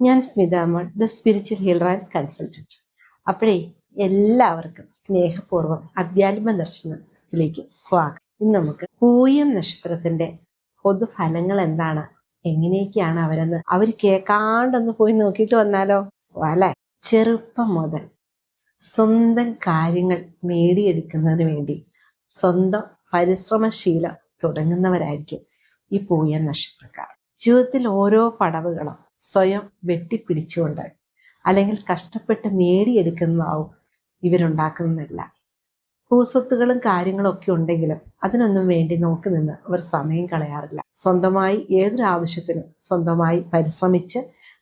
ഞാൻ Smitha Amman the spiritual healer and consultant അപ്പോഴേ എല്ലാവർക്കും സ്നേഹപൂർവം അധ്യാത്മ ദർശനത്തിലേക്ക് സ്വാഗതം. ഇന്ന് നമുക്ക് പൂയം നക്ഷത്രത്തിന്റെ പൊതുഫലങ്ങൾ എന്താണ്? എങ്ങനെയൊക്കെയാണ് അവരെന്ന് അവർ കേൾക്കാണ്ടൊന്ന് പോയി നോക്കിയിട്ട് വന്നാലോ? അല്ലെ? ചെറുപ്പം മുതൽ സ്വന്തം കാര്യങ്ങൾ നേടിയെടുക്കുന്നതിന് വേണ്ടി സ്വന്തം പരിശ്രമശീലം തുടങ്ങുന്നവരായിരിക്കും ഈ പൂയം നക്ഷത്രക്കാർ. ജീവിതത്തിൽ ഓരോ പടവുകളും സ്വയം വെട്ടിപ്പിടിച്ചുകൊണ്ട് അല്ലെങ്കിൽ കഷ്ടപ്പെട്ട് നേടിയെടുക്കുന്നതാവും ഇവരുണ്ടാക്കുന്നതല്ല. ഭൂസ്വത്തുകളും കാര്യങ്ങളും ഒക്കെ ഉണ്ടെങ്കിലും അതിനൊന്നും വേണ്ടി നോക്കി നിന്ന് അവർ സമയം കളയാറില്ല. സ്വന്തമായി ഏതൊരു ആവശ്യത്തിനും സ്വന്തമായി പരിശ്രമിച്ച്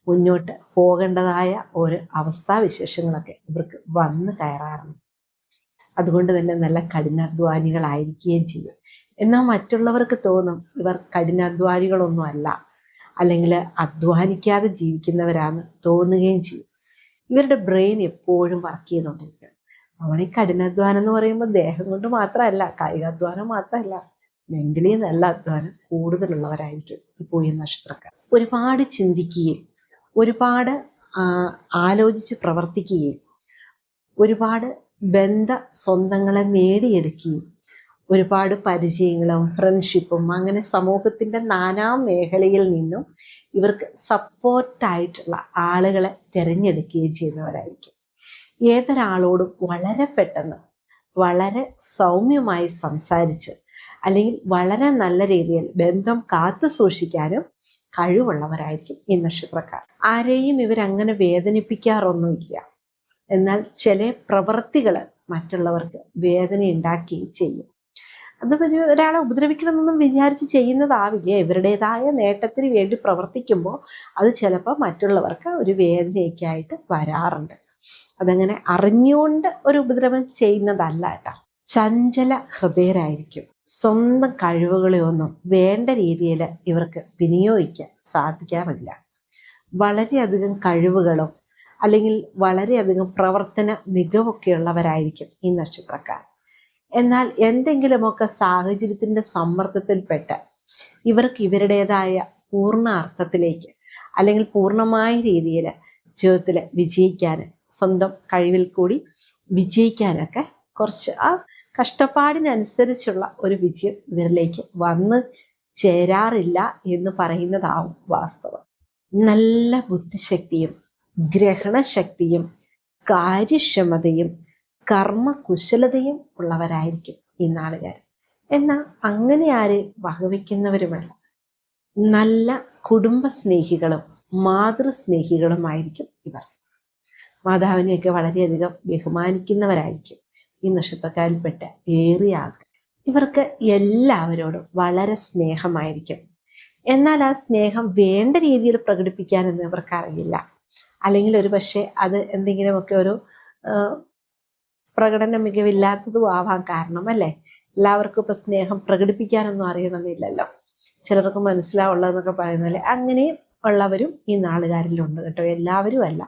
മുന്നോട്ട് പോകേണ്ടതായ ഒരു അവസ്ഥാവിശേഷങ്ങളൊക്കെ ഇവർക്ക് വന്നു കയറാറുണ്ട്. അതുകൊണ്ട് തന്നെ നല്ല കഠിനാധ്വാനികളായിരിക്കുകയും ചെയ്യും. എന്നാൽ മറ്റുള്ളവർക്ക് തോന്നും ഇവർ കഠിനാധ്വാനികളൊന്നും അല്ല. അല്ലെങ്കിൽ അധ്വാനിക്കാതെ ജീവിക്കുന്നവരാന്ന് തോന്നുകയും ചെയ്യും. ഇവരുടെ ബ്രെയിൻ എപ്പോഴും വർക്ക് ചെയ്തുകൊണ്ടിരിക്കുകയാണ്. നമ്മൾ ഈ കഠിനാധ്വാനം എന്ന് പറയുമ്പോൾ ദേഹം കൊണ്ട് മാത്രമല്ല കായികാധ്വാനം മാത്രമല്ല മെന്റലി നല്ല അധ്വാനം കൂടുതലുള്ളവരായിരിക്കും ഈ പൂയ നക്ഷത്രക്കാർ. ഒരുപാട് ചിന്തിക്കുകയും ഒരുപാട് ആലോചിച്ച് പ്രവർത്തിക്കുകയും ഒരുപാട് ബന്ധ സ്വന്തങ്ങളെ നേടിയെടുക്കുകയും ഒരുപാട് പരിചയങ്ങളും ഫ്രണ്ട്ഷിപ്പും അങ്ങനെ സമൂഹത്തിന്റെ നാനാ മേഖലയിൽ നിന്നും ഇവർക്ക് സപ്പോർട്ടായിട്ടുള്ള ആളുകളെ തിരഞ്ഞെടുക്കുകയും ചെയ്യുന്നവരായിരിക്കും. ഏതൊരാളോടും വളരെ പെട്ടെന്ന് വളരെ സൗമ്യമായി സംസാരിച്ച് അല്ലെങ്കിൽ വളരെ നല്ല രീതിയിൽ ബന്ധം കാത്തു സൂക്ഷിക്കാനും കഴിവുള്ളവരായിരിക്കും ഈ നക്ഷത്രക്കാർ. ആരെയും ഇവരങ്ങനെ വേദനിപ്പിക്കാറൊന്നുമില്ല. എന്നാൽ ചില പ്രവൃത്തികൾ മറ്റുള്ളവർക്ക് വേദന ഉണ്ടാക്കുകയും ചെയ്യും. അത് ഒരു ഒരാളെ ഉപദ്രവിക്കണമെന്നൊന്നും വിചാരിച്ച് ചെയ്യുന്നതാവില്ല? ഇവരുടേതായ നേട്ടത്തിന് വേണ്ടി പ്രവർത്തിക്കുമ്പോൾ അത് ചിലപ്പോൾ മറ്റുള്ളവർക്ക് ഒരു വേദനയൊക്കെ ആയിട്ട് വരാറുണ്ട്. അതങ്ങനെ അറിഞ്ഞുകൊണ്ട് ഒരു ഉപദ്രവം ചെയ്യുന്നതല്ല കേട്ടോ. ചഞ്ചല ഹൃദയരായിരിക്കും. സ്വന്തം കഴിവുകളെ ഒന്നും വേണ്ട രീതിയിൽ ഇവർക്ക് വിനിയോഗിക്കാൻ സാധിക്കാറില്ല. വളരെയധികം കഴിവുകളും അല്ലെങ്കിൽ വളരെയധികം പ്രവർത്തന മികവൊക്കെ ഉള്ളവരായിരിക്കും ഈ നക്ഷത്രക്കാർ. എന്നാൽ എന്തെങ്കിലുമൊക്കെ സാഹചര്യത്തിന്റെ സമ്മർദ്ദത്തിൽപ്പെട്ട് ഇവർക്ക് ഇവരുടേതായ പൂർണ അർത്ഥത്തിലേക്ക് അല്ലെങ്കിൽ പൂർണമായ രീതിയിൽ ജീവിതത്തിൽ വിജയിക്കാൻ സ്വന്തം കഴിവിൽ കൂടി വിജയിക്കാനൊക്കെ കുറച്ച് ആ കഷ്ടപ്പാടിനനുസരിച്ചുള്ള ഒരു വിജയം ഇവരിലേക്ക് വന്ന് ചേരാറില്ല എന്ന് പറയുന്നതാവും വാസ്തവം. നല്ല ബുദ്ധിശക്തിയും ഗ്രഹണശക്തിയും കാര്യക്ഷമതയും കർമ്മകുശലതയും ഉള്ളവരായിരിക്കും ഈ നാളുകാർ എന്നാൽ അങ്ങനെ ആര് വകവയ്ക്കുന്നവരുമല്ല നല്ല കുടുംബസ്നേഹികളും മാതൃസ്നേഹികളുമായിരിക്കും ഇവർ. മാതാവിനെയൊക്കെ വളരെയധികം ബഹുമാനിക്കുന്നവരായിരിക്കും ഈ നക്ഷത്രക്കാരിൽപ്പെട്ട ഏറിയ ആൾക്കാർ ഇവർക്ക് എല്ലാവരോടും വളരെ സ്നേഹമായിരിക്കും. എന്നാൽ ആ സ്നേഹം വേണ്ട രീതിയിൽ പ്രകടിപ്പിക്കാനൊന്നും ഇവർക്ക് അറിയില്ല അല്ലെങ്കിൽ ഒരു പക്ഷേ അത് എന്തെങ്കിലുമൊക്കെ ഒരു പ്രകടന മികവില്ലാത്തതും ആവാൻ കാരണം അല്ലേ? എല്ലാവർക്കും ഇപ്പം സ്നേഹം പ്രകടിപ്പിക്കാനൊന്നും അറിയണമെന്നില്ലല്ലോ. ചിലർക്ക് മനസ്സിലാവുള്ളതെന്നൊക്കെ പറയുന്നല്ലേ അങ്ങനെയും ഉള്ളവരും ഈ നാളുകാരിലുണ്ട് കേട്ടോ. എല്ലാവരും അല്ല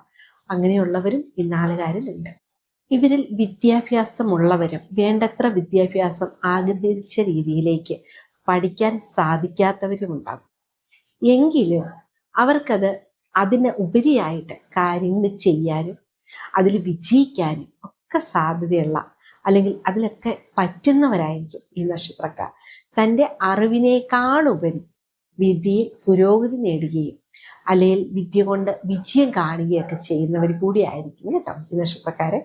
അങ്ങനെയുള്ളവരും ഈ നാളുകാരിലുണ്ട്. ഇവരിൽ വിദ്യാഭ്യാസമുള്ളവരും വേണ്ടത്ര വിദ്യാഭ്യാസം ആഗ്രഹിച്ച രീതിയിലേക്ക് പഠിക്കാൻ സാധിക്കാത്തവരും ഉണ്ടാകും എങ്കിലും അവർക്കത് അതിന് ഉപരിയായിട്ട് കാര്യങ്ങൾ ചെയ്യാനും അതിൽ വിജയിക്കാനും ഒക്കെ സാധ്യതയുള്ള അല്ലെങ്കിൽ അതിലൊക്കെ പറ്റുന്നവരായിരിക്കും ഈ നക്ഷത്രക്കാർ. തന്റെ അറിവിനേക്കാളുപരി വിദ്യയിൽ പുരോഗതി നേടുകയും അല്ലെങ്കിൽ വിദ്യ കൊണ്ട് വിജയം കാണുകയൊക്കെ ചെയ്യുന്നവർ കൂടിയായിരിക്കും കേട്ടോ ഈ നക്ഷത്രക്കാരെ.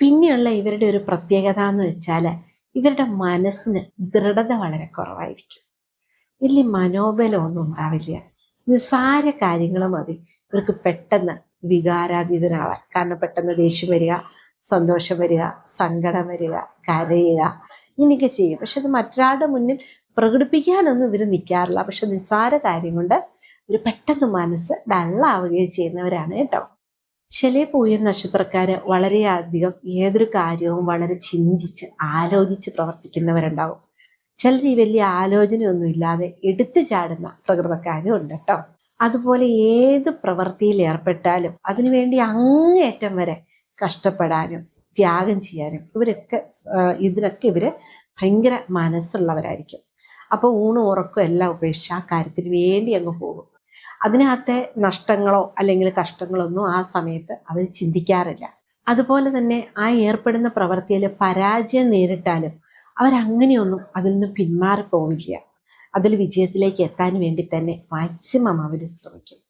പിന്നെയുള്ള ഇവരുടെ ഒരു പ്രത്യേകത എന്ന് വെച്ചാൽ ഇവരുടെ മനസ്സിന് ദൃഢത വളരെ കുറവായിരിക്കും. വലിയ മനോബലമൊന്നും ഉണ്ടാവില്ല. നിസ്സാര കാര്യങ്ങൾ മതി. ഇവർക്ക് പെട്ടെന്ന് വികാരാതീതനാവാൻ. കാരണം പെട്ടെന്ന് ദേഷ്യം വരിക സന്തോഷം വരിക സങ്കടം വരിക കരയുക ഇങ്ങനെയൊക്കെ ചെയ്യും. പക്ഷെ അത് മറ്റൊരാളുടെ മുന്നിൽ പ്രകടിപ്പിക്കാനൊന്നും ഇവർ നിൽക്കാറില്ല പക്ഷെ നിസ്സാര കാര്യം കൊണ്ട് ഒരു പെട്ടെന്ന് മനസ്സ് ഡള്ളാവുകയും ചെയ്യുന്നവരാണ് കേട്ടോ. ചില പൂയ നക്ഷത്രക്കാർ വളരെയധികം ഏതൊരു കാര്യവും വളരെ ചിന്തിച്ച് ആലോചിച്ച് പ്രവർത്തിക്കുന്നവരുണ്ടാവും. ചിലർ ഈ വലിയ ആലോചനയൊന്നും ഇല്ലാതെ എടുത്തു ചാടുന്ന പ്രകൃതക്കാരും ഉണ്ട് കേട്ടോ. അതുപോലെ ഏത് പ്രവൃത്തിയിൽ ഏർപ്പെട്ടാലും അതിനുവേണ്ടി അങ്ങേയറ്റം വരെ കഷ്ടപ്പെടാനും ത്യാഗം ചെയ്യാനും ഇവരൊക്കെ ഇതിനൊക്കെ ഇവർ ഭയങ്കര മനസ്സുള്ളവരായിരിക്കും. അപ്പോൾ ഊണും ഉറക്കും എല്ലാം ഉപേക്ഷിച്ച് ആ കാര്യത്തിന് വേണ്ടി അങ്ങ് പോകും. അതിനകത്തെ നഷ്ടങ്ങളോ അല്ലെങ്കിൽ കഷ്ടങ്ങളോ ഒന്നും ആ സമയത്ത് അവർ ചിന്തിക്കാറില്ല. അതുപോലെ തന്നെ ആ ഏർപ്പെടുന്ന പ്രവൃത്തിയിൽ പരാജയം നേരിട്ടാലും അവരങ്ങനെയൊന്നും അതിൽ നിന്ന് പിന്മാറിപ്പോവില്ല അതിൽ വിജയത്തിലേക്ക് എത്താൻ വേണ്ടി തന്നെ മാക്സിമം അവർ ശ്രമിക്കും.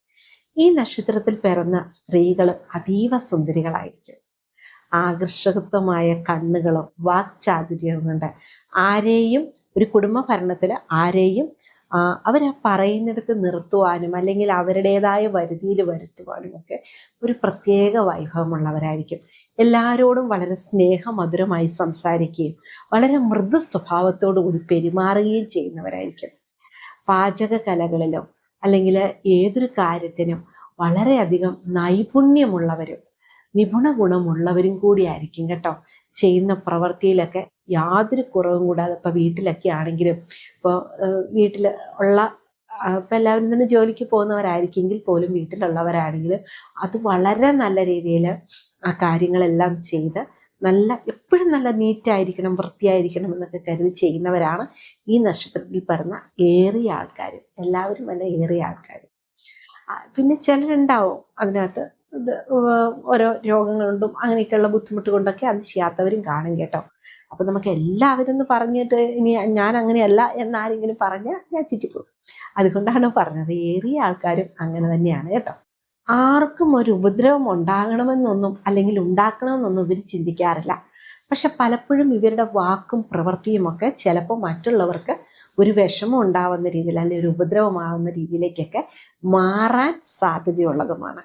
ഈ നക്ഷത്രത്തിൽ പിറന്ന സ്ത്രീകൾ അതീവ സുന്ദരികളായിരിക്കും. ആകർഷകത്വമായ കണ്ണുകളും വാക്ചാതുര്യവും കൊണ്ട് ആരെയും ഒരു കുടുംബ ഭരണത്തിൽ ആരെയും അവരാ പറയുന്നിടത്ത് നിർത്തുവാനും അല്ലെങ്കിൽ അവരുടേതായ വരുതിയിൽ വരുത്തുവാനും ഒക്കെ ഒരു പ്രത്യേക വൈഭവമുള്ളവരായിരിക്കും. എല്ലാവരോടും വളരെ സ്നേഹമധുരമായി സംസാരിക്കുകയും വളരെ മൃദു സ്വഭാവത്തോടു കൂടി പെരുമാറുകയും ചെയ്യുന്നവരായിരിക്കും. പാചക കലകളിലും അല്ലെങ്കിൽ ഏതൊരു കാര്യത്തിനും വളരെയധികം നൈപുണ്യമുള്ളവരും നിപുണ ഗുണമുള്ളവരും കൂടിയായിരിക്കും കേട്ടോ. ചെയ്യുന്ന പ്രവൃത്തിയിലൊക്കെ യാതൊരു കുറവും കൂടാതെ ഇപ്പോൾ വീട്ടിലൊക്കെ ആണെങ്കിലും ഇപ്പോൾ വീട്ടിൽ ഉള്ള ഇപ്പം എല്ലാവരും തന്നെ ജോലിക്ക് പോകുന്നവരായിരിക്കെങ്കിൽ പോലും വീട്ടിലുള്ളവരാണെങ്കിൽ അത് വളരെ നല്ല രീതിയിൽ ആ കാര്യങ്ങളെല്ലാം ചെയ്ത് നല്ല എപ്പോഴും നല്ല നീറ്റായിരിക്കണം വൃത്തിയായിരിക്കണം എന്നൊക്കെ കരുതി ചെയ്യുന്നവരാണ് ഈ നക്ഷത്രത്തിൽ പറഞ്ഞ ഏറിയ ആൾക്കാർ എല്ലാവരും അല്ല ഏറിയ ആൾക്കാർ പിന്നെ ചിലരുണ്ടാവും അതിനകത്ത് ഇത് ഓരോ രോഗങ്ങളുണ്ടും അങ്ങനെയൊക്കെയുള്ള ബുദ്ധിമുട്ട് കൊണ്ടൊക്കെ അത് ചെയ്യാത്തവരും കാണും കേട്ടോ. അപ്പം നമുക്ക് എല്ലാവരും ഒന്ന് പറഞ്ഞിട്ട് ഇനി ഞാൻ അങ്ങനെയല്ല എന്നാരെങ്കിലും പറഞ്ഞാൽ ഞാൻ ചുറ്റിപ്പോകും. അതുകൊണ്ടാണ് പറഞ്ഞത് ഏറിയ ആൾക്കാരും അങ്ങനെ തന്നെയാണ് കേട്ടോ. ആർക്കും ഒരു ഉപദ്രവം ഉണ്ടാകണമെന്നൊന്നും അല്ലെങ്കിൽ ഉണ്ടാക്കണമെന്നൊന്നും ഇവർ ചിന്തിക്കാറില്ല. പക്ഷെ പലപ്പോഴും ഇവരുടെ വാക്കും പ്രവൃത്തിയുമൊക്കെ ചിലപ്പോൾ മറ്റുള്ളവർക്ക് ഒരു വിഷമം ഉണ്ടാവുന്ന രീതിയിൽ അല്ലെങ്കിൽ ഒരു ഉപദ്രവമാകുന്ന രീതിയിലേക്കൊക്കെ മാറാൻ സാധ്യതയുള്ളതുമാണ്.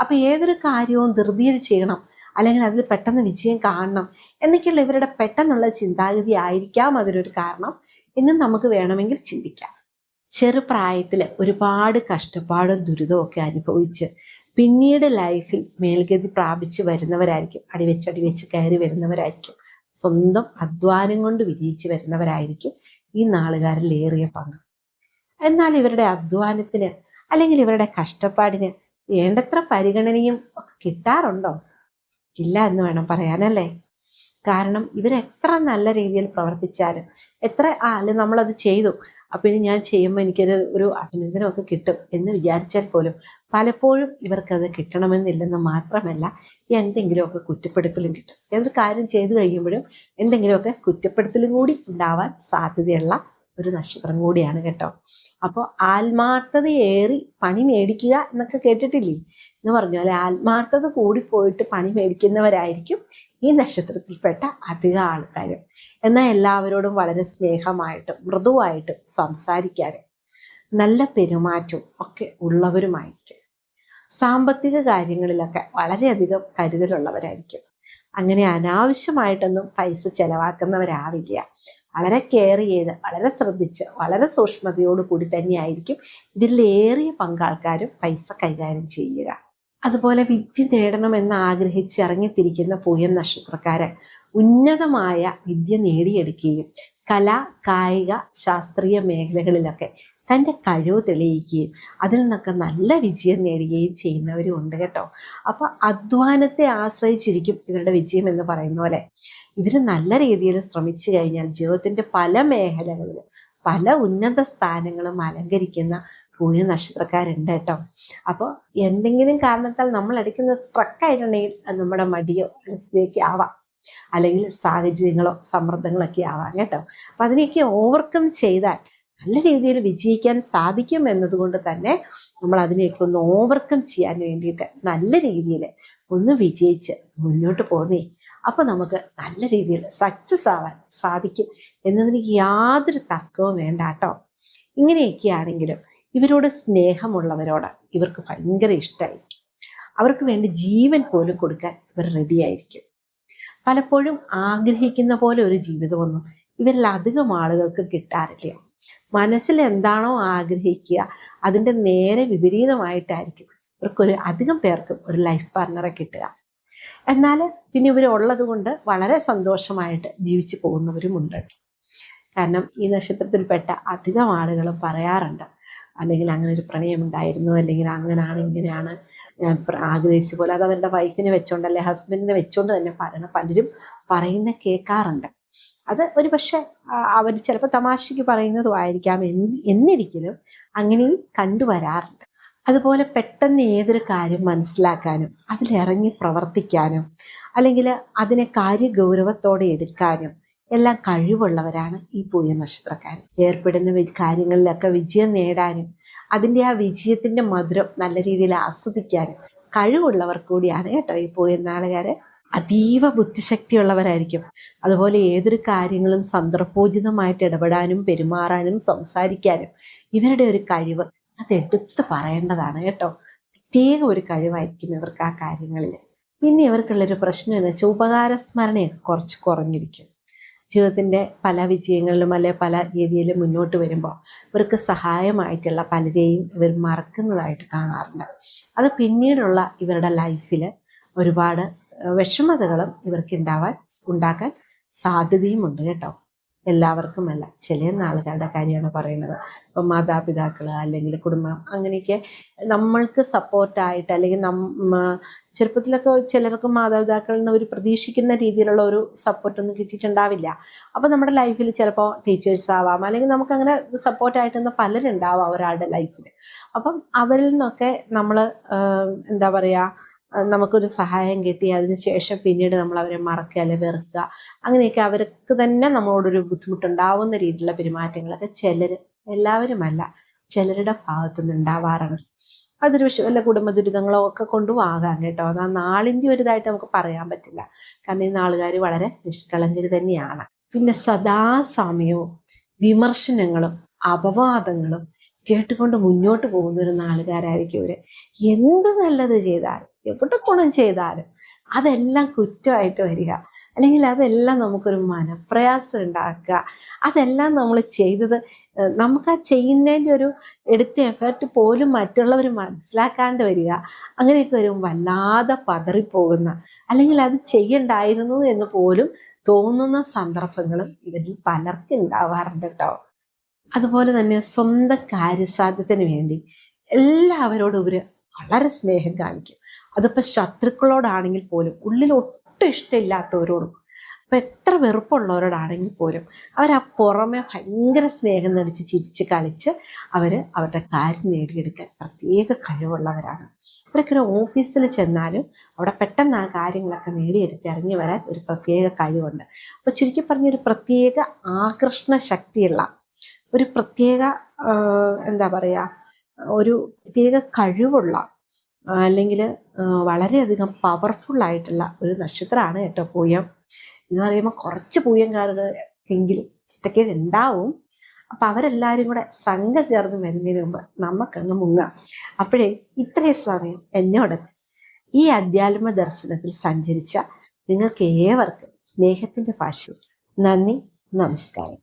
അപ്പൊ ഏതൊരു കാര്യവും ധൃതിയിൽ ചെയ്യണം. അല്ലെങ്കിൽ അതിൽ പെട്ടെന്ന് വിജയം കാണണം. എന്നൊക്കെയുള്ള ഇവരുടെ പെട്ടെന്നുള്ള ചിന്താഗതി ആയിരിക്കാം അതിനൊരു കാരണം. എന്നും നമുക്ക് വേണമെങ്കിൽ ചിന്തിക്കാം. ചെറുപ്രായത്തിൽ ഒരുപാട് കഷ്ടപ്പാടും ദുരിതവും ഒക്കെ അനുഭവിച്ച് പിന്നീട് ലൈഫിൽ മേൽഗതി പ്രാപിച്ച് വരുന്നവരായിരിക്കും. അടിവെച്ച് അടിവെച്ച് കയറി വരുന്നവരായിരിക്കും. സ്വന്തം അധ്വാനം കൊണ്ട് വിജയിച്ച് വരുന്നവരായിരിക്കും ഈ നാളുകാരിൽ ഏറിയ പങ്ക്. എന്നാൽ ഇവരുടെ അധ്വാനത്തിന് അല്ലെങ്കിൽ ഇവരുടെ കഷ്ടപ്പാടിന് വേണ്ടത്ര പരിഗണനയും ഒക്കെ കിട്ടാറുണ്ടോ? ഇല്ല എന്ന് വേണം പറയാനല്ലേ? കാരണം ഇവരെത്ര നല്ല രീതിയിൽ പ്രവർത്തിച്ചാലും എത്ര ആ അല്ലെ നമ്മളത് ചെയ്തു. അപ്പം ഇനി ഞാൻ ചെയ്യുമ്പോൾ എനിക്കൊരു ഒരു അഭിനന്ദനമൊക്കെ കിട്ടും എന്ന് വിചാരിച്ചാൽ പോലും പലപ്പോഴും ഇവർക്കത് കിട്ടണമെന്നില്ലെന്ന് മാത്രമല്ല എന്തെങ്കിലുമൊക്കെ കുറ്റപ്പെടുത്തലും കിട്ടും. ഏതൊരു കാര്യം ചെയ്തു കഴിയുമ്പോഴും എന്തെങ്കിലുമൊക്കെ കുറ്റപ്പെടുത്തലും കൂടി ഉണ്ടാവാൻ സാധ്യതയുള്ള ഒരു നക്ഷത്രം കൂടിയാണ് കേട്ടോ. അപ്പോൾ ആത്മാർത്ഥതയേറി പണി മേടിക്കുക എന്നൊക്കെ കേട്ടിട്ടില്ലേ? എന്ന് പറഞ്ഞ പോലെ ആത്മാർത്ഥത കൂടിപ്പോയിട്ട് പണി മേടിക്കുന്നവരായിരിക്കും ഈ നക്ഷത്രത്തിൽപ്പെട്ട അധിക ആൾക്കാരും. എന്നാൽ എല്ലാവരോടും വളരെ സ്നേഹമായിട്ടും മൃദുവായിട്ടും സംസാരിക്കാനും നല്ല പെരുമാറ്റവും ഒക്കെ ഉള്ളവരുമായിരിക്കും. സാമ്പത്തിക കാര്യങ്ങളിലൊക്കെ വളരെയധികം കരുതലുള്ളവരായിരിക്കും. അങ്ങനെ അനാവശ്യമായിട്ടൊന്നും പൈസ ചെലവാക്കുന്നവരാവില്ല. വളരെ കെയർ ചെയ്ത് വളരെ ശ്രദ്ധിച്ച് വളരെ സൂക്ഷ്മതയോടു കൂടി തന്നെയായിരിക്കും ഇതിലേറിയ പങ്കാൾക്കാരും പൈസ കൈകാര്യം ചെയ്യുക. അതുപോലെ വിദ്യ നേടണമെന്ന് ആഗ്രഹിച്ച് ഇറങ്ങിത്തിരിക്കുന്ന പൂയൻ നക്ഷത്രക്കാരൻ ഉന്നതമായ വിദ്യ നേടിയെടുക്കുകയും കല കായിക ശാസ്ത്രീയ മേഖലകളിലൊക്കെ തന്റെ കഴിവ് തെളിയിക്കുകയും അതിൽ നിന്നൊക്കെ നല്ല വിജയം നേടുകയും ചെയ്യുന്നവരും ഉണ്ട് കേട്ടോ. അപ്പോൾ അധ്വാനത്തെ ആശ്രയിച്ചിരിക്കും ഇവരുടെ വിജയം എന്ന് പറയുന്ന പോലെ. ഇവർ നല്ല രീതിയിൽ ശ്രമിച്ചു കഴിഞ്ഞാൽ ജീവിതത്തിന്റെ പല മേഖലകളിലും പല ഉന്നത സ്ഥാനങ്ങളും അലങ്കരിക്കുന്ന പൂയ നക്ഷത്രക്കാരുണ്ട് കേട്ടോ. അപ്പോൾ എന്തെങ്കിലും കാരണത്താൽ നമ്മൾ അടിക്കുന്ന സ്ട്രക്കായിട്ടുണ്ടെങ്കിൽ നമ്മുടെ മടിയോ മനസ്സിലേക്ക് ആവാം. അല്ലെങ്കിൽ സാഹചര്യങ്ങളോ സമ്മർദ്ദങ്ങളൊക്കെ ആവാം കേട്ടോ. അപ്പം അതിനെയൊക്കെ ഓവർകം ചെയ്താൽ നല്ല രീതിയിൽ വിജയിക്കാൻ സാധിക്കും എന്നതുകൊണ്ട് തന്നെ നമ്മൾ അതിനെയൊക്കെ ഒന്ന് ഓവർകം ചെയ്യാൻ വേണ്ടിയിട്ട് നല്ല രീതിയിൽ ഒന്ന് വിജയിച്ച് മുന്നോട്ട് പോകുന്നേ. അപ്പോൾ നമുക്ക് നല്ല രീതിയിൽ സക്സസ് ആവാൻ സാധിക്കും എന്നതിന് യാതൊരു തർക്കവും വേണ്ട കേട്ടോ. ഇങ്ങനെയൊക്കെയാണെങ്കിലും ഇവരോട് സ്നേഹമുള്ളവരോട് ഇവർക്ക് ഭയങ്കര ഇഷ്ടമായിരിക്കും. അവർക്ക് വേണ്ടി ജീവൻ പോലും കൊടുക്കാൻ ഇവർ റെഡിയായിരിക്കും പലപ്പോഴും ആഗ്രഹിക്കുന്ന പോലെ ഒരു ജീവിതമൊന്നും ഇവരിൽ അധികം ആളുകൾക്ക് കിട്ടാറില്ല. മനസ്സിൽ എന്താണോ ആഗ്രഹിക്കുക അതിന്റെ നേരെ വിപരീതമായിട്ടായിരിക്കും ഇവർക്കൊരു അധികം പേർക്കും ഒരു ലൈഫ് പാർട്ണറെ കിട്ടുക. എന്നാൽ പിന്നെ ഇവർ ഉള്ളത് കൊണ്ട് വളരെ സന്തോഷമായിട്ട് ജീവിച്ചു പോകുന്നവരുമുണ്ട്. കാരണം ഈ നക്ഷത്രത്തിൽപ്പെട്ട അധികം ആളുകളും പറയാറുണ്ട് അല്ലെങ്കിൽ അങ്ങനെ ഒരു പ്രണയം ഉണ്ടായിരുന്നു അല്ലെങ്കിൽ അങ്ങനെയാണ് ഇങ്ങനെയാണ് ഞാൻ ആഗ്രഹിച്ച പോലെ. അത് അവരുടെ വൈഫിനെ വെച്ചോണ്ട് അല്ലെ ഹസ്ബൻഡിനെ വെച്ചോണ്ട് തന്നെ പറയണം പലരും പറയുന്ന കേൾക്കാറുണ്ട്. അത് ഒരു പക്ഷെ അവർ ചിലപ്പോൾ തമാശയ്ക്ക് പറയുന്നതും ആയിരിക്കാം എന്നിരിക്കലും അങ്ങനെയും കണ്ടുവരാറുണ്ട്. അതുപോലെ പെട്ടെന്ന് ഏതൊരു കാര്യം മനസ്സിലാക്കാനും അതിലിറങ്ങി പ്രവർത്തിക്കാനും അല്ലെങ്കിൽ അതിനെ കാര്യഗൗരവത്തോടെ എടുക്കാനും എല്ലാം കഴിവുള്ളവരാണ് ഈ പൂയ നക്ഷത്രക്കാർ ഏർപ്പെടുന്ന കാര്യങ്ങളിലൊക്കെ വിജയം നേടാനും അതിന്റെ ആ വിജയത്തിന്റെ മധുരം നല്ല രീതിയിൽ ആസ്വദിക്കാനും കഴിവുള്ളവർ കൂടിയാണ് കേട്ടോ ഈ പൂയ നാളുകാർ അതീവ ബുദ്ധിശക്തിയുള്ളവരായിരിക്കും. അതുപോലെ ഏതൊരു കാര്യങ്ങളും സന്ദർഭോചിതമായിട്ട് ഇടപെടാനും പെരുമാറാനും സംസാരിക്കാനും ഇവരുടെ ഒരു കഴിവ് അത് എടുത്ത് പറയേണ്ടതാണ് കേട്ടോ. പ്രത്യേക ഒരു കഴിവായിരിക്കും ഇവർക്ക് ആ കാര്യങ്ങളിൽ പിന്നെ ഇവർക്കുള്ളൊരു പ്രശ്നം എന്ന് വെച്ചാൽ ഉപകാരസ്മരണയൊക്കെ കുറച്ച് കുറഞ്ഞിരിക്കും. ജീവിതത്തിന്റെ പല വിജയങ്ങളിലും അല്ലെ പല രീതിയിലും മുന്നോട്ട് വരുമ്പോൾ ഇവർക്ക് സഹായമായിട്ടുള്ള പലരെയും ഇവർ മറക്കുന്നതായിട്ട് കാണാറുണ്ട്. അത് പിന്നീടുള്ള ഇവരുടെ ലൈഫിൽ ഒരുപാട് വിഷമതകളും ഇവർക്ക് ഉണ്ടാവാൻ ഉണ്ടാക്കാൻ സാധ്യതയുമുണ്ട് കേട്ടോ. എല്ലാവർക്കുമല്ല. ചില ആളുകളുടെ കാര്യമാണ് പറയുന്നത്. ഇപ്പം മാതാപിതാക്കൾ അല്ലെങ്കിൽ കുടുംബം അങ്ങനെയൊക്കെ നമ്മൾക്ക് സപ്പോർട്ടായിട്ട് അല്ലെങ്കിൽ നമ്മ ചെറുപ്പത്തിലൊക്കെ ചിലർക്ക് മാതാപിതാക്കളിൽ നിന്ന് ഒരു പ്രതീക്ഷിക്കുന്ന രീതിയിലുള്ള ഒരു സപ്പോർട്ടൊന്നും കിട്ടിയിട്ടുണ്ടാവില്ല. അപ്പോൾ നമ്മുടെ ലൈഫിൽ ചിലപ്പോൾ ടീച്ചേഴ്സ് ആവാം അല്ലെങ്കിൽ നമുക്കങ്ങനെ സപ്പോർട്ടായിട്ടൊന്ന് പലരുണ്ടാവാം ഒരാളുടെ ലൈഫിൽ അപ്പം അവരിൽ നിന്നൊക്കെ നമ്മൾ എന്താ പറയുക നമുക്കൊരു സഹായം കിട്ടി അതിനുശേഷം പിന്നീട് നമ്മൾ അവരെ മറക്കുക അല്ലെ വെറുക്കുക. അങ്ങനെയൊക്കെ അവർക്ക് തന്നെ നമ്മളോടൊരു ബുദ്ധിമുട്ടുണ്ടാവുന്ന രീതിയിലുള്ള പെരുമാറ്റങ്ങളൊക്കെ ചിലർ എല്ലാവരുമല്ല ചിലരുടെ ഭാഗത്തു നിന്ന് ഉണ്ടാവാറുണ്ട് അതൊരു വിഷയം വല്ല കുടുംബ ദുരിതങ്ങളോ ഒക്കെ കൊണ്ടും ആകാം കേട്ടോ. അത് ആ നാളിന്റെ ഒരു ഇതായിട്ട് നമുക്ക് പറയാൻ പറ്റില്ല. കാരണം ഈ നാളുകാർ വളരെ നിഷ്കളങ്കർ തന്നെയാണ്. പിന്നെ സദാസമയവും വിമർശനങ്ങളും അപവാദങ്ങളും കേട്ടുകൊണ്ട് മുന്നോട്ട് പോകുന്ന ഒരു നാളുകാരായിരിക്കും ഇവർ. എന്ത് നല്ലത് ചെയ്താലും എവിടെ ഗുണം ചെയ്താലും അതെല്ലാം കുറ്റമായിട്ട് വരിക. അല്ലെങ്കിൽ അതെല്ലാം നമുക്കൊരു മനപ്രയാസം ഉണ്ടാക്കുക. അതെല്ലാം നമ്മൾ ചെയ്തത് നമുക്ക് ആ ചെയ്യുന്നതിന്റെ ഒരു എടുത്ത എഫേർട്ട് പോലും മറ്റുള്ളവർ മനസ്സിലാക്കാണ്ട് വരിക. അങ്ങനെയൊക്കെ വരും വല്ലാതെ പതറിപ്പോകുന്ന അല്ലെങ്കിൽ അത് ചെയ്യണ്ടായിരുന്നു എന്ന് പോലും തോന്നുന്ന സന്ദർഭങ്ങളും ഇവരിൽ പലർക്കും ഉണ്ടാവാറുണ്ട് കേട്ടോ. അതുപോലെ തന്നെ സ്വന്തം കാര്യസാധ്യത്തിന് വേണ്ടി എല്ലാവരോടും ഇവർ വളരെ സ്നേഹം കാണിക്കും. അതിപ്പോൾ ശത്രുക്കളോടാണെങ്കിൽ പോലും ഉള്ളിൽ ഒട്ടും ഇഷ്ടമില്ലാത്തവരോടും അപ്പം എത്ര വെറുപ്പുള്ളവരോടാണെങ്കിൽ പോലും അവർ ആ പുറമെ ഭയങ്കര സ്നേഹം നടിച്ച് ചിരിച്ച് കളിച്ച് അവർ അവരുടെ കാര്യം നേടിയെടുക്കാൻ പ്രത്യേക കഴിവുള്ളവരാണ്. ഇവരൊക്കെ ഒരു ഓഫീസിൽ ചെന്നാലും അവിടെ പെട്ടെന്ന് ആ കാര്യങ്ങളൊക്കെ നേടിയെടുത്ത് ഇറങ്ങി വരാൻ ഒരു പ്രത്യേക കഴിവുണ്ട്. അപ്പോൾ ചുരുക്കി പറഞ്ഞൊരു പ്രത്യേക ആകർഷണ ശക്തിയുള്ള ഒരു പ്രത്യേക എന്താ പറയുക ഒരു പ്രത്യേക കഴിവുള്ള അല്ലെങ്കിൽ വളരെയധികം പവർഫുള്ളായിട്ടുള്ള ഒരു നക്ഷത്രമാണ് കേട്ടോ പൂയം. എന്ന് പറയുമ്പോൾ കുറച്ച് പൂയംകാർക്കെങ്കിലും ചിട്ടക്കേട് ഉണ്ടാവും. അപ്പം അവരെല്ലാവരും കൂടെ സംഘം ചേർന്ന് വരുന്നതിന് മുമ്പ് നമുക്കങ്ങ് മുങ്ങാം. അപ്പോഴേ ഇത്രയും സമയം എന്നോട് ഈ അധ്യാത്മ ദർശനത്തിൽ സഞ്ചരിച്ച നിങ്ങൾക്ക് ഏവർക്കും സ്നേഹത്തിന്റെ ഭാഷയിൽ നന്ദി നമസ്കാരം.